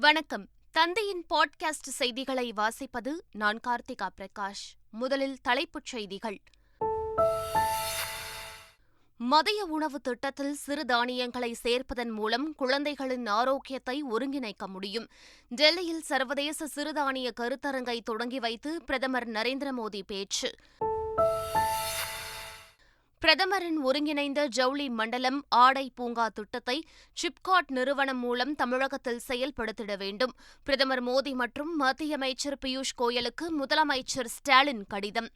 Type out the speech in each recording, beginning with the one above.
வணக்கம். தந்தையின் பாட்காஸ்ட் செய்திகளை வாசிப்பது நான் கார்த்திகா பிரகாஷ். முதலில் தலைப்புச் செய்திகள். மதிய உணவு திட்டத்தில் சிறுதானியங்களை சேர்ப்பதன் மூலம் குழந்தைகளின் ஆரோக்கியத்தை ஒருங்கிணைக்க முடியும். டெல்லியில் சர்வதேச சிறுதானிய கருத்தரங்கை தொடங்கி வைத்து பிரதமர் நரேந்திர மோடி பேச்சு. பிரதமரின் ஒருங்கிணைந்த ஜவுளி மண்டலம் ஆடை பூங்கா திட்டத்தை சிப்காட் நிறுவனம் மூலம் தமிழகத்தில் செயல்படுத்திட வேண்டும். பிரதமர் மோடி மற்றும் மத்திய அமைச்சர் பியூஷ் கோயலுக்கு முதலமைச்சர் ஸ்டாலின் கடிதம்.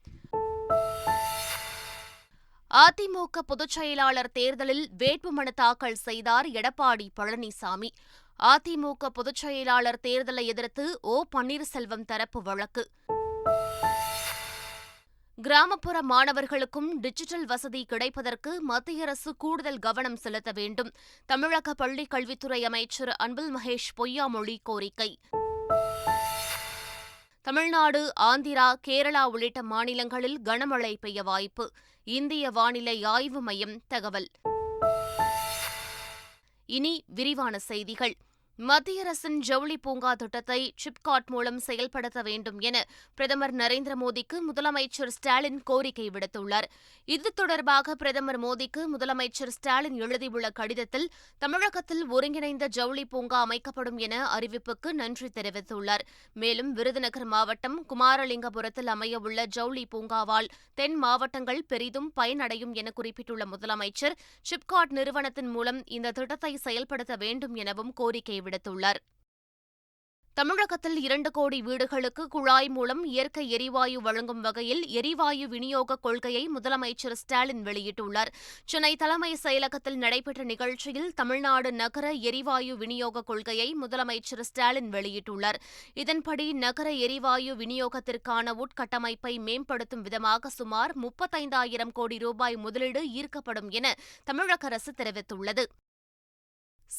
அதிமுக பொதுச் செயலாளர் தேர்தலில் வேட்புமனு தாக்கல் செய்தார் எடப்பாடி பழனிசாமி. அதிமுக பொதுச் செயலாளர் தேர்தலை எதிர்த்து ஓ பன்னீர்செல்வம் தரப்பு வழக்கு. கிராமப்புற மாணவர்களுக்கும் டிஜிட்டல் வசதி கிடைப்பதற்கு மத்திய அரசு கூடுதல் கவனம் செலுத்த வேண்டும். தமிழக பள்ளிக் கல்வித்துறை அமைச்சர் அன்பில் மகேஷ் பொய்யாமொழி கோரிக்கை. தமிழ்நாடு ஆந்திரா கேரளா உள்ளிட்ட மாநிலங்களில் கனமழை பெய்ய வாய்ப்பு. இந்திய வானிலை ஆய்வு மையம் தகவல். இனி விரிவான செய்திகள். மத்திய அரசின் ஜவுளி பூங்கா திட்டத்தை சிப்காட் மூலம் செயல்படுத்த வேண்டும் என பிரதமர் நரேந்திர மோடிக்கு முதலமைச்சர் ஸ்டாலின் கோரிக்கை விடுத்துள்ளார். இது தொடர்பாக பிரதமர் மோடிக்கு முதலமைச்சர் ஸ்டாலின் எழுதியுள்ள கடிதத்தில் தமிழகத்தில் ஒருங்கிணைந்த ஜவுளி பூங்கா அமைக்கப்படும் என அறிவிப்புக்கு நன்றி தெரிவித்துள்ளார். மேலும் விருதுநகர் மாவட்டம் குமாரலிங்கபுரத்தில் அமையவுள்ள ஜவுளி பூங்காவால் தென் மாவட்டங்கள் பெரிதும் பயனடையும் என குறிப்பிட்டுள்ள முதலமைச்சர் சிப்காட் நிறுவனத்தின் மூலம் இந்த திட்டத்தை செயல்படுத்த வேண்டும் எனவும் கோரிக்கை விடுத்துள்ளார் தமிழகத்தில் இரண்டு கோடி வீடுகளுக்கு குழாய் மூலம் இயற்கை எரிவாயு வழங்கும் வகையில் எரிவாயு விநியோக கொள்கையை முதலமைச்சர் ஸ்டாலின் வெளியிட்டுள்ளார். சென்னை தலைமை செயலகத்தில் நடைபெற்ற நிகழ்ச்சியில் தமிழ்நாடு நகர எரிவாயு விநியோக கொள்கையை முதலமைச்சர் ஸ்டாலின் வெளியிட்டுள்ளார். இதன்படி நகர எரிவாயு விநியோகத்திற்கான உட்கட்டமைப்பை மேம்படுத்தும் விதமாக சுமார் முப்பத்தைந்தாயிரம் கோடி ரூபாய் முதலீடு ஈர்க்கப்படும் என தமிழக அரசு தெரிவித்துள்ளது.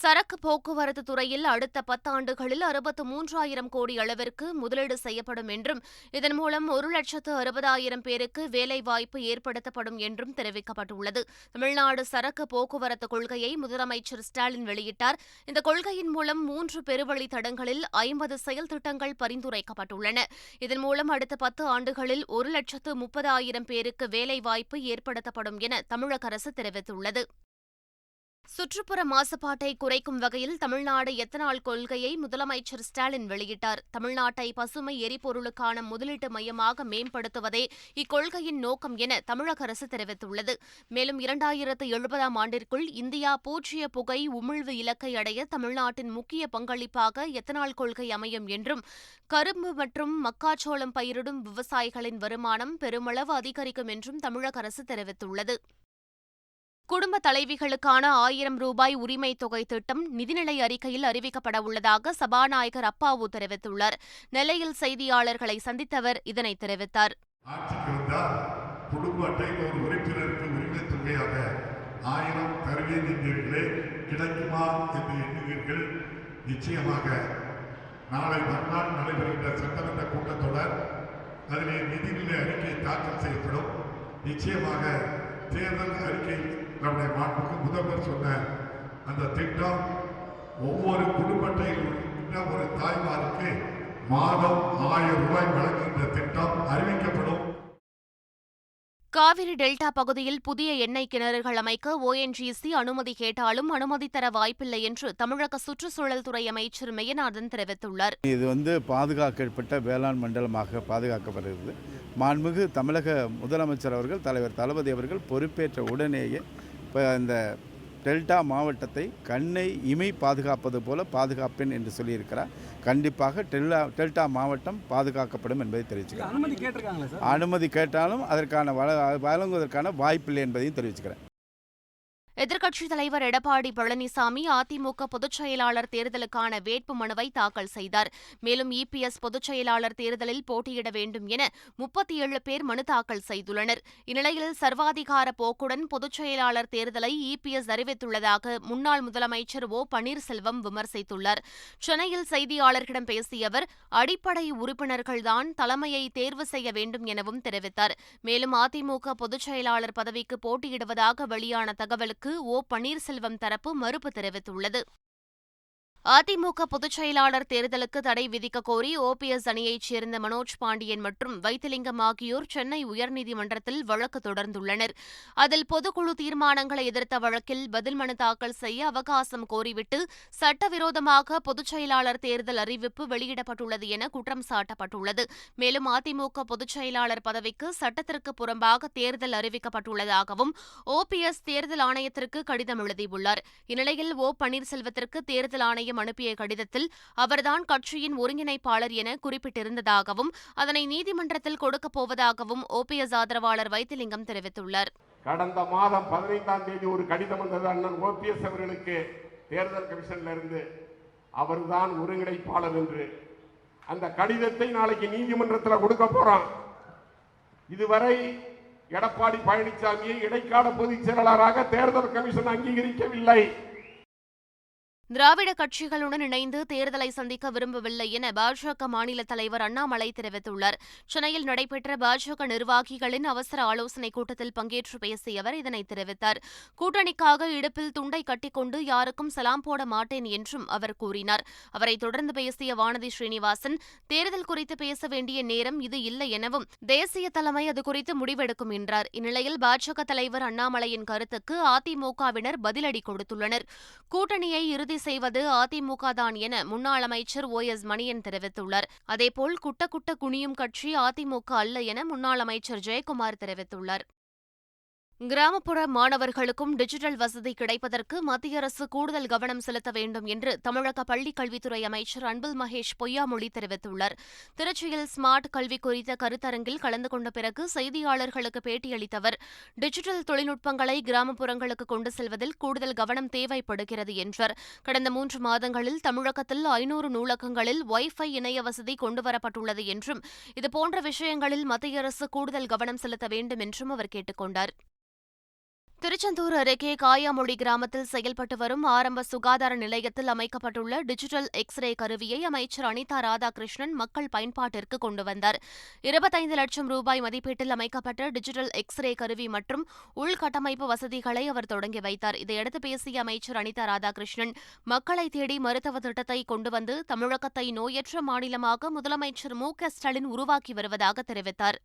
சரக்கு போக்குவரத்து துறையில் அடுத்த பத்தாண்டுகளில் அறுபத்து மூன்றாயிரம் கோடி அளவிற்கு முதலீடு செய்யப்படும் என்றும் இதன் மூலம் ஒரு லட்சத்து அறுபதாயிரம் பேருக்கு வேலைவாய்ப்பு ஏற்படுத்தப்படும் என்றும் தெரிவிக்கப்பட்டுள்ளது. தமிழ்நாடு சரக்கு போக்குவரத்து கொள்கையை முதலமைச்சர் ஸ்டாலின் வெளியிட்டார். இந்த கொள்கையின் மூலம் மூன்று பெருவழி தடங்களில் ஐம்பது செயல் திட்டங்கள் பரிந்துரைக்கப்பட்டுள்ளன. இதன் மூலம் அடுத்த பத்து ஆண்டுகளில் ஒரு லட்சத்து முப்பதாயிரம் பேருக்கு வேலைவாய்ப்பு ஏற்படுத்தப்படும் என தமிழக அரசு தெரிவித்துள்ளது. சுற்றுப்புற மாசுபாட்டை குறைக்கும் வகையில் தமிழ்நாடு எத்தனால் கொள்கையை முதலமைச்சர் ஸ்டாலின் வெளியிட்டார். தமிழ்நாட்டை பசுமை எரிபொருளுக்கான முதலீட்டு மையமாக மேம்படுத்துவதே இக்கொள்கையின் நோக்கம் என தமிழக அரசு தெரிவித்துள்ளது. மேலும் இரண்டாயிரத்து எழுபதாம் ஆண்டிற்குள் இந்தியா பூஜ்ய புகை உமிழ்வு இலக்கை அடைய தமிழ்நாட்டின் முக்கிய பங்களிப்பாக எத்தனால் கொள்கை அமையும் என்றும் கரும்பு மற்றும் மக்காச்சோளம் பயிரிடும் விவசாயிகளின் வருமானம் பெருமளவு அதிகரிக்கும் என்றும் தமிழக அரசு தெரிவித்துள்ளது. குடும்ப தலைவிகளுக்கான ஆயிரம் ரூபாய் உரிமை தொகை திட்டம் நிதிநிலை அறிக்கையில் அறிவிக்கப்பட உள்ளதாக சபாநாயகர் அப்பாவு தெரிவித்துள்ளார். நெல்லையில் செய்தியாளர்களை சந்தித்தவர் இதனை தெரிவித்தார். குடும்ப அட்டையில் ஒரு உறுப்பினருக்கு உரிமை தொகையாக ஆயிரம் தருவேன் என்கிறீர்களே கிடைக்குமா என்று எண்ணுவீர்கள். நிச்சயமாக நாளை மறுநாள் நடைபெறுகின்ற சட்டமன்ற கூட்டத்தொடர் அதிலே நிதிநிலை அறிக்கை தாக்கல் செய்யப்படும். நிச்சயமாக தேர்தல் அறிக்கை நம்முடைய மாண்புக்கு முதல்வர் சொன்ன அந்த திட்டம் ஒவ்வொரு குடும்பத்தையும் ஒரு தாய்மாருக்கு மாதம் ஆயிரம் ரூபாய் வழங்குகின்ற திட்டம் அறிவிக்கப்படும். காவிரி டெல்டா பகுதியில் புதிய எண்ணெய் கிணறுகள் அமைக்க ஓஎன்ஜிசி அனுமதி கேட்டாலும் அனுமதி தர வாய்ப்பில்லை என்று தமிழக சுற்றுச்சூழல் துறை அமைச்சர் மெய்யநாதன் தெரிவித்துள்ளார். இது வந்து பாதுகாக்கப்பட்ட வேளாண் மண்டலமாக பாதுகாக்கப்படுகிறது. மாண்புமிகு தமிழக முதலமைச்சர் அவர்கள் தலைவர் தளபதி அவர்கள் பொறுப்பேற்ற உடனேயே இப்போ இந்த டெல்டா மாவட்டத்தை கண்ணை இமை பாதுகாப்பது போல பாதுகாப்பேன் என்று சொல்லியிருக்கிறார். கண்டிப்பாக டெல்டா டெல்டா மாவட்டம் பாதுகாக்கப்படும் என்பதை தெரிவிச்சுக்கிறேன். அனுமதி கேட்டாலும் அதற்கான வழங்குவதற்கான வாய்ப்பில்லை என்பதையும் தெரிவிச்சுக்கிறேன். எதிர்க்கட்சித் தலைவர் எடப்பாடி பழனிசாமி அதிமுக பொதுச் செயலாளர் தேர்தலுக்கான வேட்பு மனுவை தாக்கல் செய்தார். மேலும் இபிஎஸ் பொதுச் செயலாளர் தேர்தலில் போட்டியிட வேண்டும் என முப்பத்தி ஏழு பேர் மனு தாக்கல் செய்துள்ளனர். இந்நிலையில் சர்வாதிகார போக்குடன் பொதுச் செயலாளர் தேர்தலை இபிஎஸ் அறிவித்துள்ளதாக முன்னாள் முதலமைச்சர் ஓ பன்னீர்செல்வம் விமர்சித்துள்ளார். சென்னையில் செய்தியாளர்களிடம் பேசிய அவர் அடிப்படை உறுப்பினர்கள்தான் தலைமையை தேர்வு செய்ய வேண்டும் எனவும் தெரிவித்தார். மேலும் அதிமுக பொதுச் செயலாளர் பதவிக்கு போட்டியிடுவதாக வெளியான தகவலுக்கு ஓ பன்னீர்செல்வம் தரப்பு மறுப்பு தெரிவித்துள்ளது. அதிமுக பொதுச் செயலாளர் தேர்தலுக்கு தடை விதிக்க கோரி ஓபிஎஸ் அணியைச் சேர்ந்த மனோஜ் பாண்டியன் மற்றும் வைத்திலிங்கம் ஆகியோர் சென்னை உயர்நீதிமன்றத்தில் வழக்கு தொடர்ந்துள்ளனர். அதில் பொதுக்குழு தீர்மானங்களை எதிர்த்த வழக்கில் பதில் மனு தாக்கல் செய்ய அவகாசம் கோரிவிட்டு சட்டவிரோதமாக பொதுச் செயலாளர் தேர்தல் அறிவிப்பு வெளியிடப்பட்டுள்ளது என குற்றம் சாட்டப்பட்டுள்ளது. மேலும் அதிமுக பொதுச் செயலாளர் பதவிக்கு சட்டத்திற்கு புறம்பாக தேர்தல் அறிவிக்கப்பட்டுள்ளதாகவும் ஓபிஎஸ் தேர்தல் ஆணையத்திற்கு கடிதம் எழுதியுள்ளார். இந்நிலையில் ஓ பன்னீர்செல்வத்திற்கு தேர்தல் ஆணையம் அனுப்பிய கடிதத்தில் அவர்தான் கட்சியின் ஒருங்கிணைப்பாளர் என குறிப்பிட்டிருந்ததாகவும் அதனை நீதிமன்றத்தில் கொடுக்கப் போவதாகவும் ஓபிஎஸ் ஆதரவாளர் வைத்திலிங்கம் தெரிவித்துள்ளார். கடந்த மாதம் பதினைந்தாம் தேதி ஒரு கடிதம் வந்தது. அண்ணன் ஓபிஎஸ் அவர்களுக்கு தேர்தல் கமிஷன்ல இருந்து. அவர்தான் ஒருங்கிணைப்பாளர் என்று. அந்த கடிதத்தை நாளைக்கு நீதிமன்றத்தில் கொடுக்க போறோம் இதுவரை எடப்பாடி பழனிசாமியை இடைக்கால பொதுச் செயலாளராக தேர்தல் கமிஷன் அங்கீகரிக்கவில்லை. திராவிட கட்சிகளுடன் இணைந்து தேர்தலை சந்திக்க விரும்பவில்லை என பாஜக மாநில தலைவர் அண்ணாமலை தெரிவித்துள்ளார். சென்னையில் நடைபெற்ற பாஜக நிர்வாகிகளின் அவசர ஆலோசனைக் கூட்டத்தில் பங்கேற்று பேசிய அவர் இதனை தெரிவித்தார். கூட்டணிக்காக இடுப்பில் துண்டை கட்டிக்கொண்டு யாருக்கும் சலாம் போட மாட்டேன் என்றும் அவர் கூறினார். அவரை தொடர்ந்து பேசிய வானதி ஸ்ரீனிவாசன் தேர்தல் குறித்து பேச வேண்டிய நேரம் இது இல்லை எனவும் தேசிய தலைமை அது குறித்து முடிவெடுக்கும் என்றார். இந்நிலையில் பாஜக தலைவர் அண்ணாமலையின் கருத்துக்கு அதிமுகவினர் பதிலடி கொடுத்துள்ளனர். கூட்டணியை இறுதி உறுதி செய்வது அதிமுக தான் என முன்னாள் அமைச்சர் ஓ எஸ் மணியன் தெரிவித்துள்ளார். அதேபோல் குட்ட குட்ட குனியும் கட்சி அதிமுக அல்ல என முன்னாள் அமைச்சர் ஜெயக்குமார் தெரிவித்துள்ளார். கிராமப்புற மாணவர்களுக்கும் டிஜிட்டல் வசதி கிடைப்பதற்கு மத்திய அரசு கூடுதல் கவனம் செலுத்த வேண்டும் என்று தமிழக பள்ளிக் கல்வித்துறை அமைச்சர் அன்பில் மகேஷ் பொய்யாமொழி தெரிவித்துள்ளார். திருச்சியில் ஸ்மார்ட் கல்வி குறித்த கருத்தரங்கில் கலந்து கொண்ட பிறகு செய்தியாளர்களுக்கு பேட்டியளித்த அவர் டிஜிட்டல் தொழில்நுட்பங்களை கிராமப்புறங்களுக்கு கொண்டு செல்வதில் கூடுதல் கவனம் தேவைப்படுகிறது என்றார். கடந்த மூன்று மாதங்களில் தமிழகத்தில் ஐநூறு நூலகங்களில் ஒய்ஃபை இணைய வசதி கொண்டுவரப்பட்டுள்ளது என்றும் இதுபோன்ற விஷயங்களில் மத்திய அரசு கூடுதல் கவனம் செலுத்த வேண்டும் என்றும் அவர் கேட்டுக் கொண்டார். திருச்செந்தூர் அருகே காயாமொழி கிராமத்தில் செயல்பட்டு வரும் ஆரம்ப சுகாதார நிலையத்தில் அமைக்கப்பட்டுள்ள டிஜிட்டல் எக்ஸ்ரே கருவியை அமைச்சர் அனிதா ராதாகிருஷ்ணன் மக்கள் பயன்பாட்டிற்கு கொண்டு வந்தார். இருபத்தைந்து லட்சம் ரூபாய் மதிப்பீட்டில் அமைக்கப்பட்ட டிஜிட்டல் எக்ஸ்ரே கருவி மற்றும் உள்கட்டமைப்பு வசதிகளை அவர் தொடங்கி வைத்தார். இதையடுத்து பேசிய அமைச்சர் அனிதா ராதாகிருஷ்ணன் மக்களை தேடி மருத்துவ திட்டத்தை கொண்டு வந்து தமிழகத்தை நோயற்ற மாநிலமாக முதலமைச்சர் மு க ஸ்டாலின் உருவாக்கி வருவதாக தெரிவித்தார்.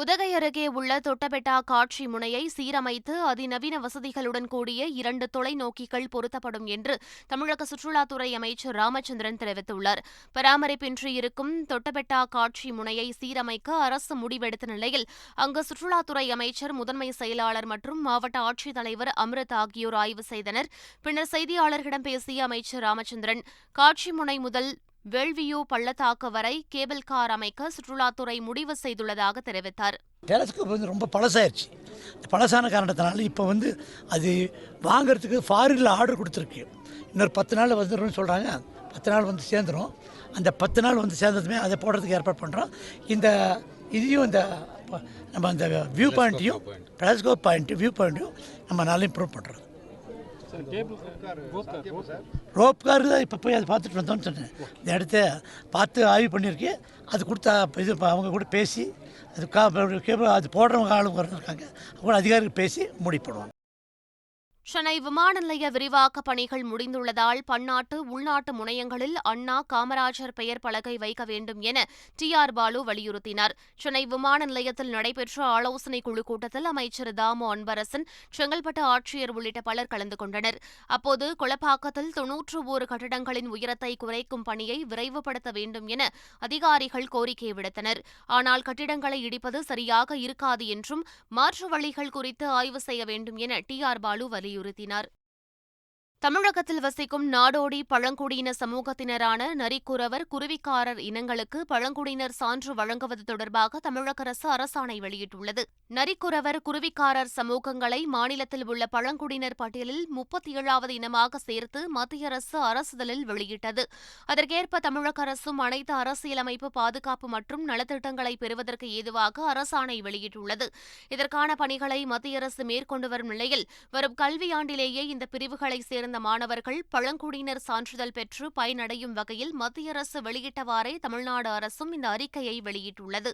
உதகை அருகே உள்ள தொட்டபெட்டா காட்சி முனையை சீரமைத்து அதிநவீன வசதிகளுடன் கூடிய இரண்டு தொலைநோக்கிகள் பொருத்தப்படும் என்று தமிழக சுற்றுலாத்துறை அமைச்சர் ராமச்சந்திரன் தெரிவித்துள்ளார். பராமரிப்பின்றி இருக்கும் தொட்டபெட்டா காட்சி முனையை சீரமைக்க அரசு முடிவெடுத்த நிலையில் அங்கு சுற்றுலாத்துறை அமைச்சர் முதன்மை செயலாளர் மற்றும் மாவட்ட ஆட்சித்தலைவர் அமிர்த் ஆகியோர் ஆய்வு செய்தனர். பின்னர் செய்தியாளர்களிடம் பேசிய அமைச்சர் ராமச்சந்திரன் காட்சி முனை முதல் வெள்வியூ பள்ளத்தாக்கு வரை கேபிள் கார் அமைக்க சுற்றுலாத்துறை முடிவு செய்துள்ளதாக தெரிவித்தார். டெலஸ்கோப் வந்து ரொம்ப பழசாயிருச்சு. பழசான காரணத்தினால இப்போ வந்து அது வாங்கிறதுக்கு ஃபாரினில் ஆர்டர் கொடுத்துருக்கு. இன்னொரு பத்து நாள் வந்துடும் சொல்கிறாங்க பத்து நாள் வந்து சேர்ந்துடும் அந்த பத்து நாள் வந்து சேர்ந்ததுமே அதை போடுறதுக்கு ஏற்பாடு பண்ணுறோம் இந்த இதையும் இந்த நம்ம அந்த வியூ பாயிண்ட்டையும் டெலஸ்கோப் பாயிண்ட்டு வியூ பாயிண்ட்டையும் நம்ம நல்லா இம்ப்ரூவ் பண்ணுறோம் ரோப் கார் தான் இப்போ போய் அதை பார்த்துட்டு வந்தோம்னு சொன்னேன். இந்த இடத்த பார்த்து ஆய்வு பண்ணியிருக்கு. அது கொடுத்தா இது அவங்க கூட பேசி அது கா கேபிள் அது போடுறவங்க ஆளுங்க இருக்காங்க. அவங்க அதிகாரிகள் பேசி முடிப்படுவாங்க சென்னை விமான நிலைய விரிவாக்க பணிகள் முடிந்துள்ளதால் பன்னாட்டு உள்நாட்டு முனையங்களில் அண்ணா காமராஜர் பெயர் பலகை வைக்க வேண்டும் என டி ஆர் பாலு வலியுறுத்தினார். சென்னை விமான நிலையத்தில் நடைபெற்ற ஆலோசனைக் குழு கூட்டத்தில் அமைச்சர் தாமு அன்பரசன் செங்கல்பட்டு ஆட்சியர் உள்ளிட்ட பலர் கலந்து கொண்டனர். அப்போது கொளப்பாக்கத்தில் தொன்னூற்று ஓரு கட்டடங்களின் உயரத்தை குறைக்கும் பணியை விரைவுபடுத்த வேண்டும் என அதிகாரிகள் கோரிக்கை விடுத்தனர். ஆனால் கட்டிடங்களை இடிப்பது சரியாக இருக்காது என்றும் மாற்று வழிகள் குறித்து ஆய்வு செய்ய வேண்டும் என டி ஆர் பாலு வலியுறுத்தினார். வலியுறுத்தினார். தமிழகத்தில் வசிக்கும் நாடோடி பழங்குடியின சமூகத்தினரான நரிக்குறவர் குருவிக்காரர் இனங்களுக்கு பழங்குடியினர் சான்று வழங்குவது தொடர்பாக தமிழக அரசு அரசாணை வெளியிட்டுள்ளது. நரிக்குறவர் குருவிக்காரர் சமூகங்களை மாநிலத்தில் உள்ள பழங்குடியினர் பட்டியலில் முப்பத்தி ஏழாவது இனமாக சேர்த்து மத்திய அரசு அரசுதலில் வெளியிட்டது. அதற்கேற்ப தமிழக அரசும் அனைத்து அரசியலமைப்பு பாதுகாப்பு மற்றும் நலத்திட்டங்களை பெறுவதற்கு ஏதுவாக அரசாணை வெளியிட்டுள்ளது. இதற்கான பணிகளை மத்திய அரசு மேற்கொண்டு வரும் நிலையில் வரும் கல்வியாண்டிலேயே இந்த பிரிவுகளை சேர்ந்த சேர்ந்த மாணவர்கள் பழங்குடியினர் சான்றிதழ் பெற்று பயனடையும் வகையில் மத்திய அரசு வெளியிட்டவாறே தமிழ்நாடு அரசும் இந்த அறிக்கையை வெளியிட்டுள்ளது.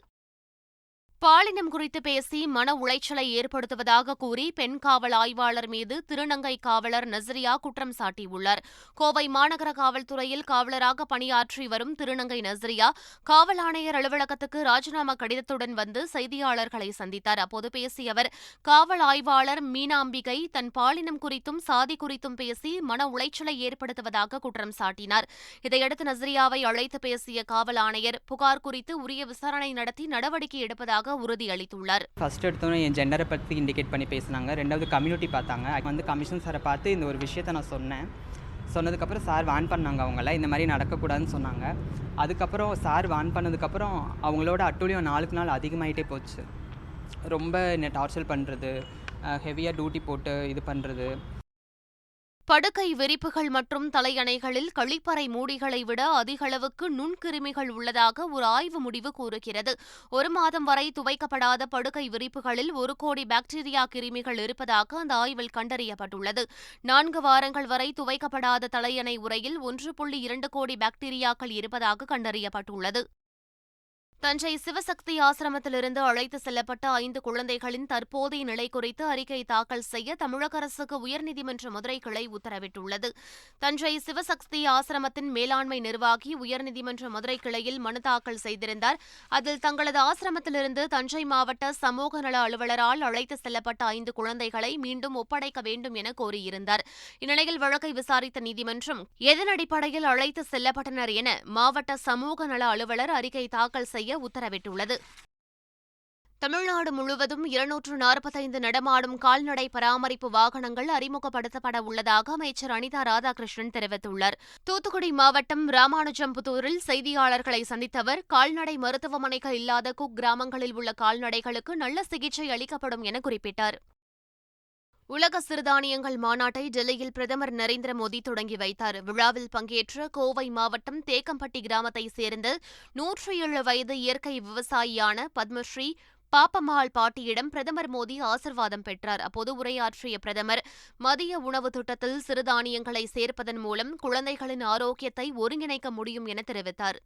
பாலினம் குறித்து பேசி மன உளைச்சலை ஏற்படுத்துவதாக கூறி பெண் காவல் ஆய்வாளர் மீது திருநங்கை காவலர் நசரியா குற்றம் சாட்டியுள்ளார். கோவை மாநகர காவல்துறையில் காவலராக பணியாற்றி வரும் திருநங்கை நசரியா காவல் ஆணையர் அலுவலகத்துக்கு ராஜினாமா கடிதத்துடன் வந்து செய்தியாளர்களை சந்தித்தார். அப்போது பேசிய அவர் காவல் ஆய்வாளர் மீனாம்பிகை தன் பாலினம் குறித்தும் சாதி குறித்தும் பேசி மன உளைச்சலை ஏற்படுத்துவதாக குற்றம் சாட்டினார். இதையடுத்து நசரியாவை அழைத்து பேசிய காவல் ஆணையர் புகார் குறித்து உரிய விசாரணை நடத்தி நடவடிக்கை எடுப்பதாக உறுதியளித்துள்ளார் ஃபர்ஸ்ட் எடுத்தோன்னே என் ஜெண்டரை பற்றி இண்டிகேட் பண்ணி பேசினாங்க. ரெண்டாவது கம்யூனிட்டி பார்த்தாங்க. வந்து கமிஷன் சாரை பார்த்து இந்த ஒரு விஷயத்த நான் சொன்னேன். சொன்னதுக்கப்புறம் சார் வான் பண்ணாங்க அவங்கள. இந்த மாதிரி நடக்கக்கூடாதுன்னு சொன்னாங்க. அதுக்கப்புறம் சார் வான் பண்ணதுக்கப்புறம் அவங்களோட அட்டூழியம் நாளுக்கு நாள் அதிகமாயிட்டே போச்சு. ரொம்ப என்னை டார்ச்சர் பண்ணுறது ஹெவியாக டியூட்டி போட்டு இது பண்ணுறது படுக்கை விரிப்புகள் மற்றும் தலையணைகளில் கழிப்பறை மூடிகளை விட அதிகளவுக்கு நுண்கிருமிகள் உள்ளதாக ஒரு ஆய்வு முடிவு கூறுகிறது. ஒரு மாதம் வரை துவைக்கப்படாத படுக்கை விரிப்புகளில் ஒரு கோடி பாக்டீரியா கிருமிகள் இருப்பதாக அந்த ஆய்வில் கண்டறியப்பட்டுள்ளது. நான்கு வாரங்கள் வரை துவைக்கப்படாத தலையணை உரையில் ஒன்று புள்ளி இரண்டு கோடி பாக்டீரியாக்கள் இருப்பதாக கண்டறியப்பட்டுள்ளது. தஞ்சை சிவசக்தி ஆசிரமத்திலிருந்து அழைத்து செல்லப்பட்ட ஐந்து குழந்தைகளின் தற்போதைய நிலை குறித்து அறிக்கை தாக்கல் செய்ய தமிழக அரசுக்கு உயர்நீதிமன்ற மதுரை கிளை உத்தரவிட்டுள்ளது. தஞ்சை சிவசக்தி ஆசிரமத்தின் மேலாண்மை நிர்வாகி உயர்நீதிமன்ற மதுரை கிளையில் மனு தாக்கல் செய்திருந்தார். அதில் தங்களது ஆசிரமத்திலிருந்து தஞ்சை மாவட்ட சமூக நல அலுவலரால் அழைத்து செல்லப்பட்ட ஐந்து குழந்தைகளை மீண்டும் ஒப்படைக்க வேண்டும் என கோரியிருந்தார். இந்நிலையில் வழக்கை விசாரித்த நீதிமன்றம் எதன் அடிப்படையில் அழைத்து செல்லப்பட்டனர் என மாவட்ட சமூக நல அலுவலர் அறிக்கை தாக்கல் செய்ய உத்தரவிட்டுள்ளது. தமிழ்நாடு முழுவதும் இருநூற்று நாற்பத்தைந்து நடமாடும் கால்நடை பராமரிப்பு வாகனங்கள் அறிமுகப்படுத்தப்பட உள்ளதாக அமைச்சர் அனிதா ராதாகிருஷ்ணன் தெரிவித்துள்ளார். தூத்துக்குடி மாவட்டம் ராமானுஜம்புத்தூரில் செய்தியாளர்களை சந்தித்த அவர் கால்நடை மருத்துவமனைகள் இல்லாத குக் கிராமங்களில் உள்ள கால்நடைகளுக்கு நல்ல சிகிச்சை அளிக்கப்படும் என குறிப்பிட்டார். உலக சிறுதானியங்கள் மாநாட்டை டெல்லியில் பிரதமர் நரேந்திர மோடி தொடங்கி வைத்தார். விழாவில் பங்கேற்ற கோவை மாவட்டம் தேக்கம்பட்டி கிராமத்தைச் சேர்ந்த நூற்றி ஏழு வயது இயற்கை விவசாயியான பத்மஸ்ரீ பாப்பம்மாள் பாட்டியிடம் பிரதமர் மோடி ஆசிர்வாதம் பெற்றார். அப்போது உரையாற்றிய பிரதமர் மதிய உணவு திட்டத்தில் சிறுதானியங்களை சேர்ப்பதன் மூலம் குழந்தைகளின் ஆரோக்கியத்தை ஒருங்கிணைக்க முடியும் என தெரிவித்தார்.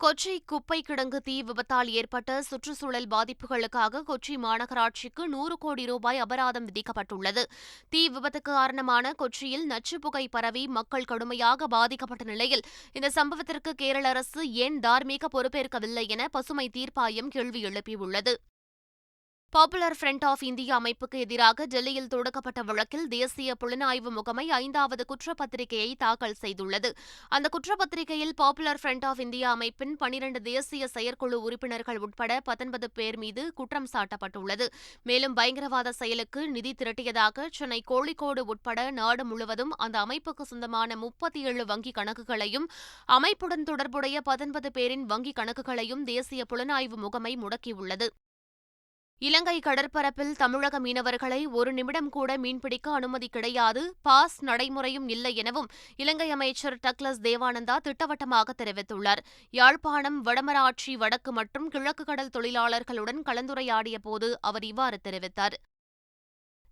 கொச்சி குப்பை கிடங்கு தீ விபத்தால் ஏற்பட்ட சுற்றுச்சூழல் பாதிப்புகளுக்காக கொச்சி மாநகராட்சிக்கு நூறு கோடி ரூபாய் அபராதம் விதிக்கப்பட்டுள்ளது. தீ விபத்துக்கு காரணமான கொச்சியில் நச்சு புகை பரவி மக்கள் கடுமையாக பாதிக்கப்பட்ட நிலையில் இந்த சம்பவத்திற்கு கேரள அரசு ஏன் தார்மீக பொறுப்பேற்கவில்லை என பசுமை தீர்ப்பாயம் கேள்வி எழுப்பியுள்ளது. பாப்புலர் ஃப்ரண்ட் ஆஃப் இந்தியா அமைப்புக்கு எதிராக டெல்லியில் தொடுக்கப்பட்ட வழக்கில் தேசிய புலனாய்வு முகமை ஐந்தாவது குற்றப்பத்திரிகையை தாக்கல் செய்துள்ளது. அந்த குற்றப்பத்திரிகையில் பாப்புலர் ஃப்ரண்ட் ஆஃப் இந்தியா அமைப்பின் பனிரண்டு தேசிய செயற்குழு உறுப்பினர்கள் உட்பட பத்தொன்பது பேர் மீது குற்றம் சாட்டப்பட்டுள்ளது. மேலும் பயங்கரவாத செயலுக்கு நிதி திரட்டியதாக சென்னை கோழிக்கோடு உட்பட நாடு முழுவதும் அந்த அமைப்புக்கு சொந்தமான முப்பத்தி ஏழு வங்கிக் கணக்குகளையும் அமைப்புடன் தொடர்புடைய பத்தொன்பது பேரின் வங்கிக் கணக்குகளையும் தேசிய புலனாய்வு முகமை முடக்கியுள்ளது. இலங்கை கடற்பரப்பில் தமிழக மீனவர்களை ஒரு நிமிடம் கூட மீன்பிடிக்க அனுமதி கிடையாது. பாஸ் நடைமுறையும் இல்லை எனவும் இலங்கை அமைச்சர் டக்ளஸ் தேவானந்தா திட்டவட்டமாக தெரிவித்துள்ளார். யாழ்ப்பாணம் வடமராட்சி வடக்கு மற்றும் கிழக்கு கடல் தொழிலாளர்களுடன் கலந்துரையாடிய போது அவர் இவ்வாறு தெரிவித்தார்.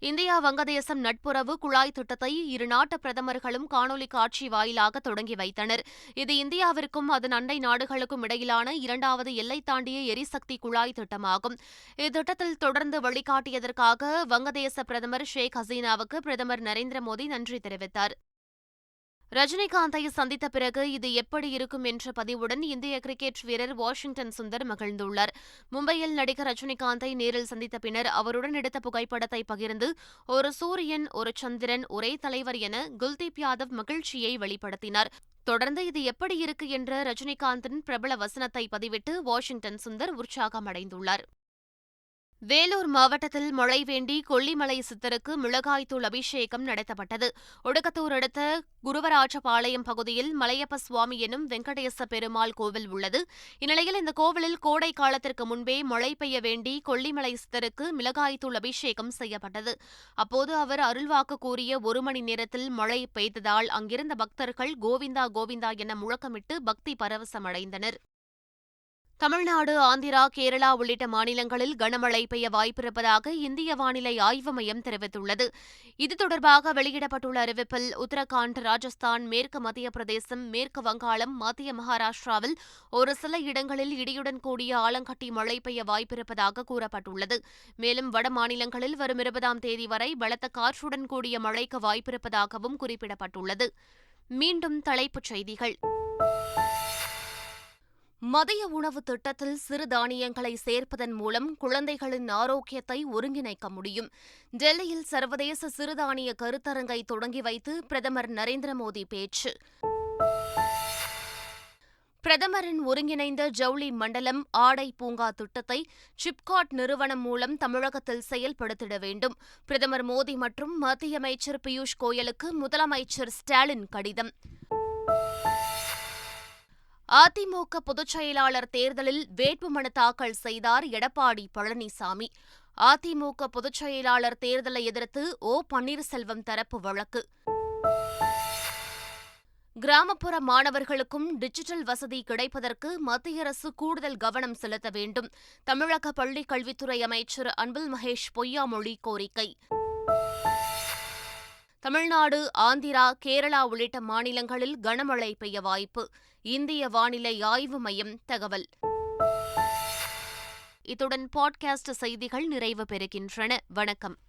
இந்தியா வங்கதேசம் நட்புறவு குழாய் திட்டத்தை இரு நாட்டு பிரதமர்களும் காணொலி காட்சி வாயிலாக தொடங்கி வைத்தனர். இது இந்தியாவிற்கும் அதன் அண்டை நாடுகளுக்கும் இடையிலான இரண்டாவது எல்லை தாண்டிய எரிசக்தி குழாய் திட்டமாகும். இத்திட்டத்தில் தொடர்ந்து வழிகாட்டியதற்காக வங்கதேச பிரதமர் ஷேக் ஹசீனாவுக்கு பிரதமர் நரேந்திர மோடி நன்றி தெரிவித்தார். ரஜினிகாந்தை சந்தித்த பிறகு இது எப்படி இருக்கும் என்ற பதிவுடன் இந்திய கிரிக்கெட் வீரர் வாஷிங்டன் சுந்தர் மகிழ்ந்துள்ளார். மும்பையில் நடிகர் ரஜினிகாந்தை நேரில் சந்தித்த பின்னர் அவருடன் எடுத்த புகைப்படத்தை பகிர்ந்து ஒரு சூரியன் ஒரு சந்திரன் ஒரே தலைவர் என குல்தீப் யாதவ் மகிழ்ச்சியை வெளிப்படுத்தினார். தொடர்ந்து இது எப்படி இருக்கு? என்ற ரஜினிகாந்தின் பிரபல வசனத்தை பதிவிட்டு வாஷிங்டன் சுந்தர் உற்சாகம் அடைந்துள்ளார் வேலூர் மாவட்டத்தில் மழை வேண்டி கொல்லிமலை சித்தருக்கு மிளகாய்த்தூள் அபிஷேகம் நடத்தப்பட்டது. ஒடுக்கத்தூர் அடுத்த குருவராஜபாளையம் பகுதியில் மலையப்ப சுவாமி எனும் வெங்கடேச பெருமாள் கோவில் உள்ளது. இந்நிலையில் இந்த கோவிலில் கோடை காலத்திற்கு முன்பே மழை பெய்ய வேண்டி கொல்லிமலை சித்தருக்கு மிளகாய்த்தூள் அபிஷேகம் செய்யப்பட்டது. அப்போது அவர் அருள்வாக்கு கூறிய ஒரு மணி நேரத்தில் மழை பெய்ததால் அங்கிருந்த பக்தர்கள் கோவிந்தா கோவிந்தா என முழக்கமிட்டு பக்தி பரவசமடைந்தனர். தமிழ்நாடு ஆந்திரா கேரளா உள்ளிட்ட மாநிலங்களில் கனமழை பெய்ய வாய்ப்பிருப்பதாக இந்திய வானிலை ஆய்வு மையம் தெரிவித்துள்ளது. இது தொடர்பாக வெளியிடப்பட்டுள்ள அறிவிப்பில் உத்தரகாண்ட் ராஜஸ்தான் மேற்கு மத்திய பிரதேசம் மேற்கு வங்காளம் மத்திய மகாராஷ்டிராவில் ஒரு சில இடங்களில் இடியுடன் கூடிய ஆலங்கட்டி மழை பெய்ய வாய்ப்பிருப்பதாக கூறப்பட்டுள்ளது. மேலும் வட மாநிலங்களில் வரும் இருபதாம் தேதி வரை பலத்த காற்றுடன் கூடிய மழைக்கு வாய்ப்பிருப்பதாகவும் குறிப்பிடப்பட்டுள்ளது. மீண்டும் தலைப்புச் செய்திகள். மதிய உணவு திட்டத்தில் சிறுதானியங்களை சேர்ப்பதன் மூலம் குழந்தைகளின் ஆரோக்கியத்தை ஒருங்கிணைக்க முடியும். டெல்லியில் சர்வதேச சிறுதானிய கருத்தரங்கை தொடங்கி வைத்து பிரதமர் நரேந்திர மோடி பேச்சு. பிரதமரின் ஒருங்கிணைந்த ஜவுளி மண்டலம் ஆடை பூங்கா திட்டத்தை சிப்காட் நிறுவனம் மூலம் தமிழகத்தில் செயல்படுத்திட வேண்டும். பிரதமர் மோடி மற்றும் மத்திய அமைச்சர் பியூஷ் கோயலுக்கு முதலமைச்சர் ஸ்டாலின் கடிதம். அதிமுக பொதுச் செயலாளர் தேர்தலில் வேட்புமனு தாக்கல் செய்தார் எடப்பாடி பழனிசாமி. அதிமுக பொதுச் செயலாளர் தேர்தலை எதிர்த்து ஓ. பன்னீர்செல்வம் தரப்பு வழக்கு. கிராமப்புற மாணவர்களுக்கும் டிஜிட்டல் வசதி கிடைப்பதற்கு மத்திய அரசு கூடுதல் கவனம் செலுத்த வேண்டும். தமிழக பள்ளிக் கல்வித்துறை அமைச்சர் அன்பில் மகேஷ் பொய்யாமொழி கோரிக்கை. தமிழ்நாடு ஆந்திரா கேரளா உள்ளிட்ட மாநிலங்களில் கனமழை பெய்ய வாய்ப்பு. இந்திய வானிலை ஆய்வு மையம் தகவல். இத்துடன் பாட்காஸ்ட் செய்திகள் நிறைவு பெறுகின்றன. வணக்கம்.